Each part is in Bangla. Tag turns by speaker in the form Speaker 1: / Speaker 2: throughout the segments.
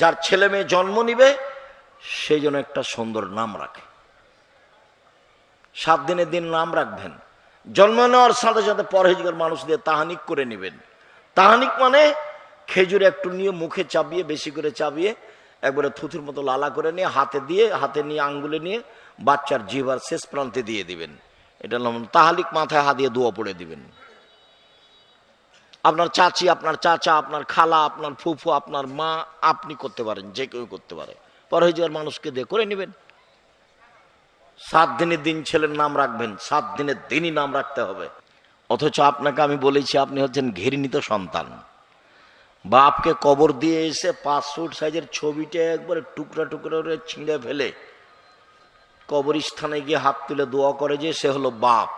Speaker 1: যার ছেলে মেয়ে জন্ম নিবে সেই জন্য একটা সুন্দর নাম রাখে। সাত দিনের দিন নাম রাখবেন। জন্ম নেওয়ার সাথে সাথে পরহেজগার মানুষ দিয়ে তাহানিক করে নেবেন। তাহানিক মানে খেজুর একটু নিয়ে মুখে চাবিয়ে, বেশি করে চাবিয়ে, একবারে থুথুর মতো লালা করে নিয়ে, হাতে দিয়ে, হাতে নিয়ে আঙ্গুলে নিয়ে বাচ্চার জিভার শেষ প্রান্তে দিয়ে দিবেন। এটা তাহালিক মাথায় হাত দিয়ে দোয়া পড়ে দিবেন। আপনার চাচি, আপনার চাচা, আপনার খালা, আপনার ফুফু, আপনার মা, আপনি করতে পারেন, যে কেউ করতে পারে। পরহেজগার মানুষকে দিয়ে করে নেবেন। সাত দিনের দিন ছেলের নাম রাখবেন, সাত দিনের দিনই নাম রাখতে হবে। অথচ আপনাকে আমি বলেছি, আপনি হচ্ছেন ঘৃণিত সন্তান। বাপকে কবর দিয়ে এসে ফুট সাইজের ছবিটা একবারে টুকরা টুকরা করে ছিঁড়ে ফেলে, কবরস্থানে গিয়ে হাত তুলে দোয়া করে যে সে হলো বাপ।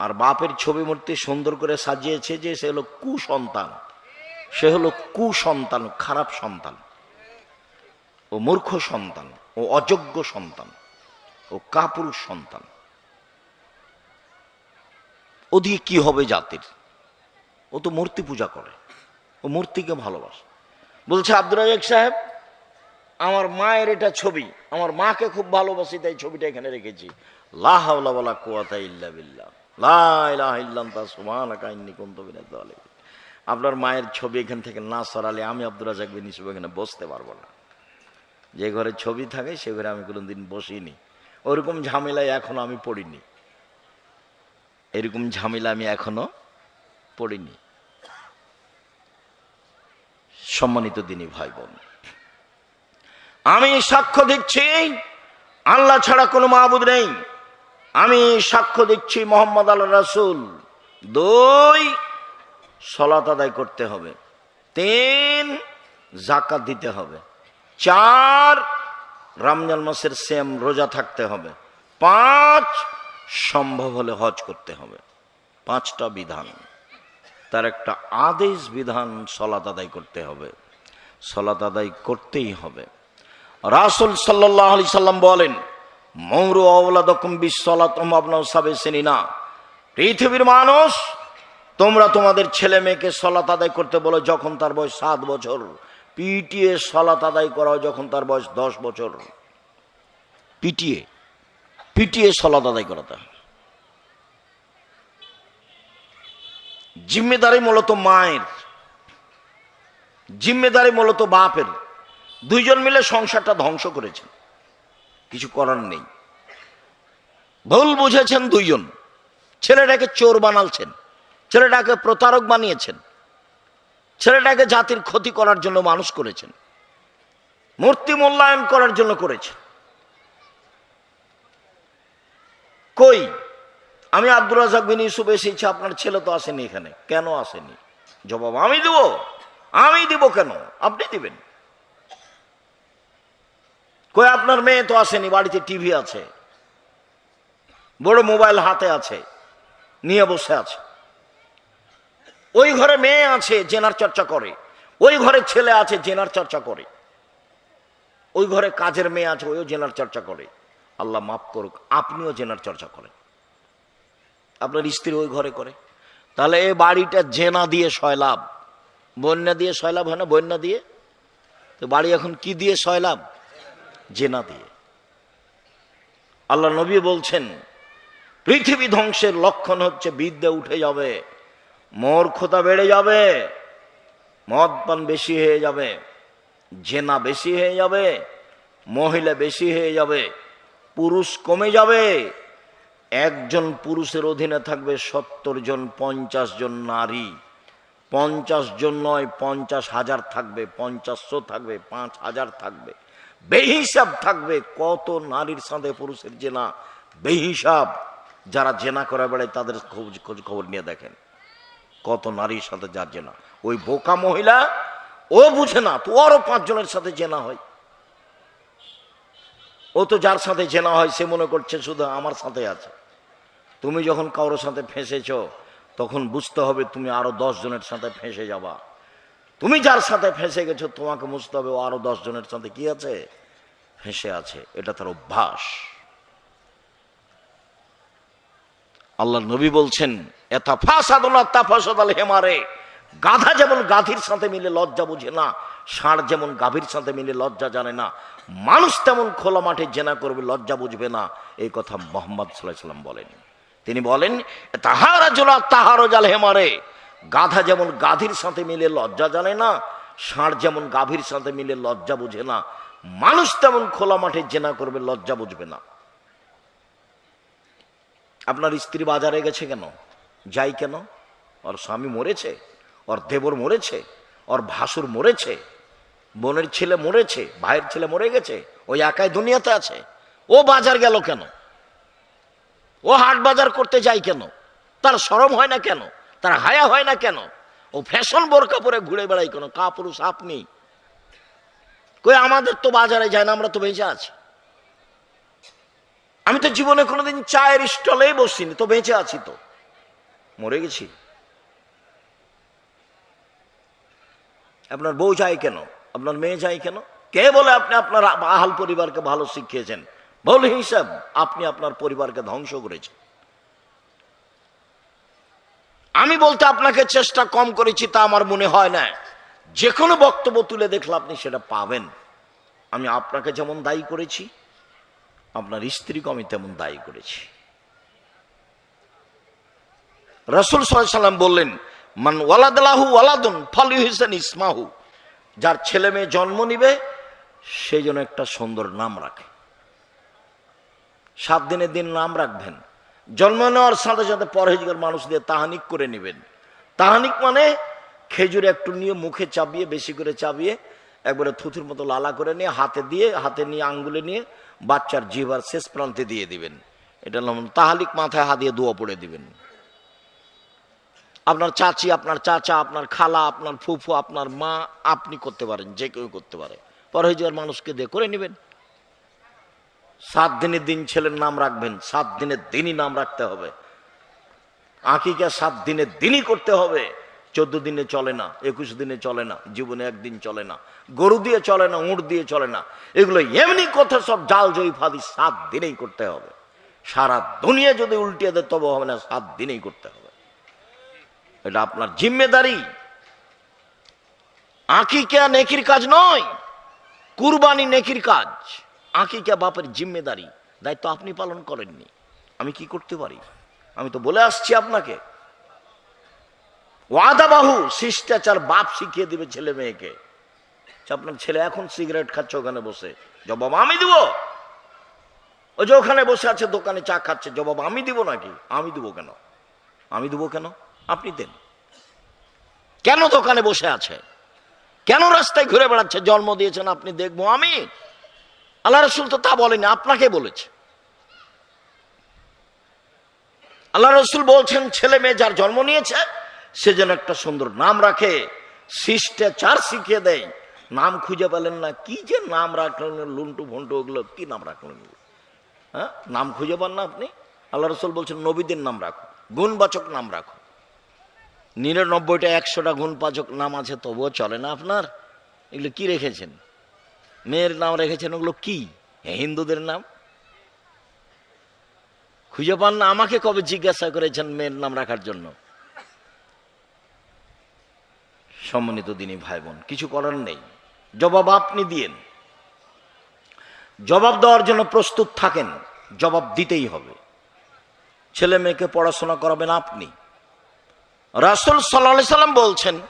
Speaker 1: আর বাপের ছবি মূর্তি সুন্দর করে সাজিয়েছে যে সে হলো কুসন্তান। সে হলো কুসন্তান, খারাপ সন্তান। ও মূর্খ সন্তান, ও অযোগ্য সন্তান, ও কাপুরুষ সন্তান। ওদিকে কি হবে জাতির? ও তো মূর্তি পূজা করে, ও মূর্তিকে ভালোবাসে। বলছে আব্দুল রাজাক সাহেব, আমার মায়ের এটা ছবি, আমার মাকে খুব ভালোবাসি, তাই ছবিটা এখানে রেখেছি। লাহাওলা কুয়াতা ইল্লা বিল্লাহ। মিনাজ আপনার মায়ের ছবি এখান থেকে না সরালে আমি আব্দুল রাজাক বিন ইউসুফ এখানে বসতে পারব না। যে ঘরে ছবি থাকে, সে ঘরে আমি কোনোদিন বসিনি। ওরকম ঝামেলায় এখনও আমি পড়িনি। এরকম ঝামেলা আমি এখনও পড়িনি। সম্মানিত দিনী ভাই বোন আমি সাক্ষ্য দিচ্ছি, আল্লাহ ছাড়া কোনো মাহবুদ নেই। আমি সাক্ষ্য দিচ্ছি মোহাম্মদ আল রাসুল। দুই, সলাত আদায় করতে হবে। তিন জাকাত দিতে হবে। চার, রমজান মাসের সেম রোজা থাকতে হবে। পাঁচ, সম্ভব হলে হজ করতে হবে। পাঁচটা বিধান। তার একটা আদেশ বিধান সলাত আদায় করতে হবে। সলাত আদায় করতেই হবে। রাসুল সাল্লাহ আলি সাল্লাম বলেন মৌরু অবলাদকম বিশ্বলাত সাবে শ্রেণি না। পৃথিবীর মানুষ, তোমরা তোমাদের ছেলে মেয়েকে সলাত আদায় করতে বলো যখন তার বয়স সাত বছর। পিটিএ সলাত আদায় করা হয় যখন তার বয়স দশ বছর। পিটিএ পিটিএ সলাত আদায় করাতে জিম্মেদারি মূলত মায়ের। জিম্মেদারি মূলত বাপের। দুইজন মিলে সংসারটা ধ্বংস করেছেন। কিছু করার নেই। ভুল বুঝেছেন দুইজন। ছেলেটাকে চোর বানালছেন। ছেলেটাকে প্রতারক বানিয়েছেন। ছেলেটাকে জাতির ক্ষতি করার জন্য মানুষ করেছেন। মূর্তি মূল্যায়ন করার জন্য করেছে কই? আমি আব্দুল রাজাক বিন ইউসুফ এসেছি, আপনার ছেলে তো আসেনি এখানে। কেন আসেনি? জবাব আমি দিব। আমি দিব কেন? আপনি দিবেন। কই আপনার মেয়ে তো আসেনি, বাড়িতে টিভি আছে। বড় মোবাইল হাতে আছে, নিয়ে বসে আছে। ওই ঘরে মেয়ে আছে, জেনার চর্চা করে। ওই ঘরে ছেলে আছে, জেনার চর্চা করে। ওই ঘরে কাজের মেয়ে আছে, ওইও জেনার চর্চা করে। আল্লাহ মাফ করুক, আপনিও জেনার চর্চা করেন। আপনার স্ত্রী ওই ঘরে করে। তাহলে এই বাড়িটা জেনা দিয়ে সয়লাভ বন্যা দিয়ে সয়লাভ হয় না, বন্যা দিয়ে? তো বাড়ি এখন কি দিয়ে সয়লাভ জেনা দিয়ে। আল্লাহ নবী বলছেন, পৃথিবী ধ্বংসের লক্ষণ হচ্ছে বিদ্যা উঠে যাবে মূর্খতা বেড়ে যাবে, মদ পান বেশি হয়ে যাবে, জেনা বেশি হয়ে যাবে, মহিলা বেশি হয়ে যাবে, পুরুষ কমে যাবে, একজন পুরুষের অধীনে থাকবে সত্তর জন, পঞ্চাশ জন নারী, পঞ্চাশ জন নয়, পঞ্চাশ হাজার থাকবে, পঞ্চাশশো থাকবে, পাঁচ হাজার থাকবে। বেহিসাব থাকবে। কত নারীর সাথে পুরুষের জেনা। বেহিসাব। যারা জেনা করে বেড়ায়, তাদের খোঁজ খোঁজ খবর নিয়ে দেখেন। কত নারীর সাথে যার জেনা। ওই বোকা মহিলা, ও বুঝে না, তো আরও পাঁচজনের সাথে জেনা হয়। ও তো যার সাথে জেনা হয়, সে মনে করছে শুধু আমার সাথে আছে। তুমি যখন কারোর সাথে ফেঁসেছ, তখন বুঝতে হবে তুমি আরও দশ জনের সাথে ফেঁসে যাবা। তুমি যার সাথে ফেঁসে গেছো, তোমাকে বুঝতে হবে আরও দশ জনের সাথে কি আছে? ফেঁসে আছে, এটা তার অভ্যাস। আল্লাহ নবী বলছেন হেমারে। গাধা যেমন গাধীর সাথে মিলে লজ্জা বুঝে না, ষাঁড় যেমন গাভীর সাথে মিলে লজ্জা জানে না, মানুষ তেমন খোলা মাঠে জেনা করবে, লজ্জা বুঝবে না, এই কথা মোহাম্মদ সাল্লাহ সাল্লাম বলেন। তিনি বলেন তাহারা জোলা তাহারও জাল হেমারে। গাধা যেমন গাধীর সাথে মিলে লজ্জা জানে না, ষাঁড় যেমন গাভীর সাথে মিলে লজ্জা বুঝে না, মানুষ তেমন খোলা মাঠে জেনা করবে, লজ্জা বুঝবে না। আপনার স্ত্রী বাজারে গেছে কেন? যাই কেন? ওর স্বামী মরেছে, ওর দেবর মরেছে, ওর ভাসুর মরেছে, বোনের ছেলে মরেছে, ভাইয়ের ছেলে মরে গেছে ওই একাই দুনিয়াতে আছে, ও বাজার গেল কেন? ও হাট বাজার করতে যায় কেন? তার সরম হয় না কেন? তার হায়া হয় না কেন? ও ফ্যাশন বোরকা পরে ঘুরে বেড়াই কোনো কা পুরুষ আপনি? কই, আমাদের তো বাজারে যায় না, আমরা তো বেঁচে আছি। আমি তো জীবনে কোনোদিন চায়ের স্টলেই বসিনি, তো বেঁচে আছি তো। মরে গেছি। আপনার বউ যায় কেন? আপনার মেয়ে যায় কেন? কে বলে আপনি আপনার আহাল পরিবারকে ভালো শিখিয়েছেন? ভুল হিসাব, আপনি আপনার পরিবারকে ধ্বংস করেছেন। আমি বলতে আপনাকে চেষ্টা কম করেছি, তা আমার মনে হয় না। যে কোনো বক্তব্য তুলে দেখলে আপনি সেটা পাবেন। আমি আপনাকে যেমন দায়ী করেছি, আপনার স্ত্রীকে আমি তেমন দায়ী করেছি। রসুল সাল্লাম বললেন, মান ওয়ালাদাহু ওয়ালাদুন ফলি হিসেন ইসমাহু। যার ছেলে মেয়ে জন্ম নিবে সেই জন্য একটা সুন্দর নাম রাখে। সাত দিনের দিন নাম রাখবেন। জন্ম নেওয়ার সাথে সাথে পরহেজগার মানুষ দিয়ে তাহানিক করে নেবেন। তাহানিক মানে খেজুর একটু নিয়ে মুখে চাবিয়ে, বেশি করে চাবিয়ে, একবারে থুথুর মতো লালা করে নিয়ে, হাতে দিয়ে, হাতে নিয়ে আঙ্গুলে নিয়ে বাচ্চার জিভার শেষ প্রান্তে দিয়ে দিবেন। এটা তাহালিক মাথায় হাত দিয়ে দোয়া পড়ে দিবেন। আপনার চাচি, আপনার চাচা, আপনার খালা, আপনার ফুফু, আপনার মা, আপনি করতে পারেন, যে কেউ করতে পারে। পরহেজগার মানুষকে দিয়ে করে নেবেন। সাত দিনের দিন ছেলের নাম রাখবেন, সাত দিনের দিনই নাম রাখতে হবে। আঁকিকা সাত দিনের দিনই করতে হবে। চোদ্দ দিনে চলে না, একুশ দিনে চলে না, জীবনে একদিন চলে না। গরু দিয়ে চলে না, উঁট দিয়ে চলে না। এগুলো এমনি কথা সব জাল জয়ী ফাদি সাত দিনেই করতে হবে। সারা দুনিয়া যদি উল্টিয়ে দেয় তবে হবে না, সাত দিনেই করতে হবে। এটা আপনার জিম্মেদারি। আঁকিকা নেকির কাজ নয়, কুরবানি নেকির কাজ। আঁকিকা বাপের জিম্মেদারি? দায়িত্ব আপনি পালন করেননি। আমি কি করতে পারি? আমি তো বলে আসছি আপনাকে। ওয়াদাবাহু শিষ্টাচার বাপ শিখিয়ে দিবে ছেলে মেয়েকে। আপনার ছেলে এখন সিগারেট খাচ্ছে, ওখানে বসে। জবাব আমি দিব। ও যে ওখানে বসে আছে, দোকানে চা খাচ্ছে, জবাব আমি দিব নাকি? আমি দিব কেন? আমি দিব কেন? আপনি দেন। কেন দোকানে বসে আছে? কেন রাস্তায় ঘুরে বেড়াচ্ছে? জন্ম দিয়েছেন, আপনি দেখব আমি। আল্লাহ রসুল তো তা বলেনি, আপনাকে বলেছে। আল্লাহ রসুল বলছেন, ছেলে মেয়ে যার জন্ম নিয়েছে, সে যেন একটা সুন্দর নাম রাখে, শিষ্টাচার শিখিয়ে দেয়। নাম খুঁজে পেলেন না, কি যে নাম রাখলেন, লুন্টু ভন্টু ওগুলো, কি নাম রাখলেন হ্যাঁ নাম খুঁজে পান না আপনি? আল্লাহ রসুল বলছেন, নবীদের নাম রাখো, গুণবাচক নাম রাখো। নিরানব্বইটা, একশোটা গুণবাচক নাম আছে, তবুও চলে না আপনার। এগুলো কি রেখেছেন? মেয়ের নাম রেখেছেন ওগুলো কি? হিন্দুদের নাম? খুঁজে পান না আমাকে কবে জিজ্ঞাসা করেছেন মেয়ের নাম রাখার জন্য? সম্মানিত দিনী ভাই বোন কিছু করার নেই। জবাব আপনি দিয়েন। জবাব দেওয়ার জন্য প্রস্তুত থাকেন, জবাব দিতেই হবে। ছেলে মেয়েকে পড়াশোনা করাবেন আপনি। রাসুল সাল্লা সাল্লাম বলছেন,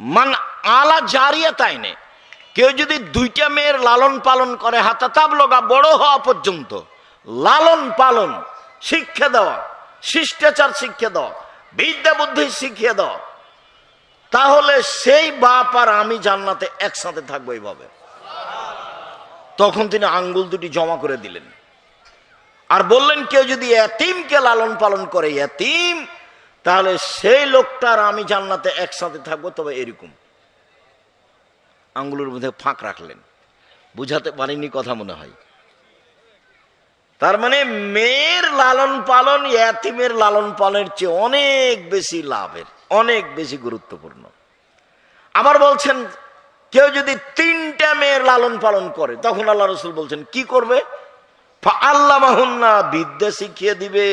Speaker 1: মান আলা জারিয়া তাইনে কেউ যদি দুইটা মেয়ের লালন পালন করে, হাতাতাব লগা বড় হওয়া পর্যন্ত, লালন পালন, শিক্ষা দেওয়া, শিষ্টাচার শিক্ষা দেওয়া, বিদ্যা বুদ্ধি শিখিয়ে দেওয়া, তাহলে সেই বাপ আর আমি জান্নাতে একসাথে থাকব এইভাবে। তখন তিনি আঙ্গুল দুটি জমা করে দিলেন। আর বললেন, কেউ যদি এতিমকে লালন পালন করে, এতিম, তাহলে সেই লোকটার আমি জান্নাতে একসাথে থাকব, তবে এরকম। আঙ্গুলের মধ্যে ফাঁক রাখলেন। বুঝাতে পারিনি কথা মনে হয়। তার মানে মেয়ের লালন পালন এতিমের লালন পালনের চেয়ে অনেক বেশি লাভের, অনেক বেশি গুরুত্বপূর্ণ। আবার বলছেন, কেউ যদি তিনটা মেয়ের লালন পালন করে, তখন আল্লাহ রসুল বলছেন, কি করবে? আল্লাহ বাহন্না বিদ্যা শিখিয়ে দিবে।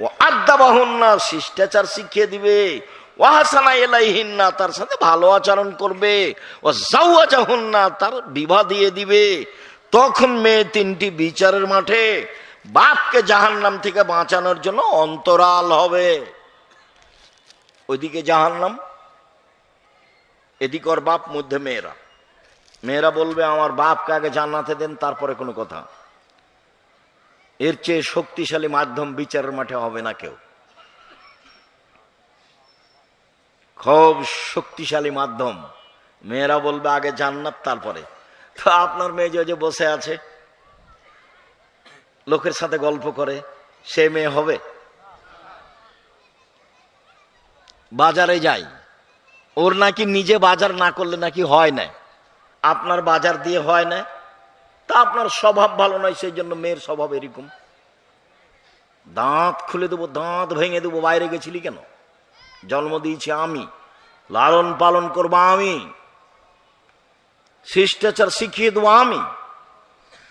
Speaker 1: ও আড্ডা বাহন্না শিষ্টাচার শিখিয়ে দিবে। ওয়াহাসানা এলাইহিন্না তার সাথে ভালো আচরণ করবে। ও জাউয়াজাহুন্না তার বিবাহ দিয়ে দিবে। তখন মেয়ে তিনটি বিচারের মাঠে বাপকে জাহান্নাম থেকে বাঁচানোর জন্য অন্তরাল হবে। ওইদিকে জাহান্নাম, এদিকে ওর বাপ, মধ্যে মেয়েরা। মেয়েরা বলবে, আমার বাপকে আগে জান্নাতে দেন, তারপরে কোনো কথা। এর চেয়ে শক্তিশালী মাধ্যম বিচারের মাঠে হবে না কেউ। খুব শক্তিশালী মাধ্যম। মেয়েরা বলবে, আগে জান্নাত, তারপরে। তো আপনার মেয়ে যে বসে আছে, লোকের সাথে গল্প করে, সে মেয়ে হবে? বাজারে যাই। ওর নাকি নিজে বাজার না করলে নাকি হয় না। আপনার বাজার দিয়ে হয় না। তা আপনার স্বভাব ভালো নয়, সেই জন্য মেয়ের স্বভাব এরকম। দাঁত খুলে দেবো, দাঁত ভেঙে দেবো, বাইরে গেছিলি কেন? জন্ম দিয়েছি আমি। লালন পালন করব আমি। শিষ্টাচার শিখিয়ে দেবো আমি।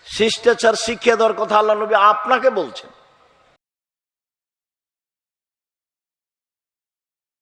Speaker 1: শিষ্টাচার শিখিয়ে দেওয়ার কথা আল্লাহ নবী আপনাকে বলছেন।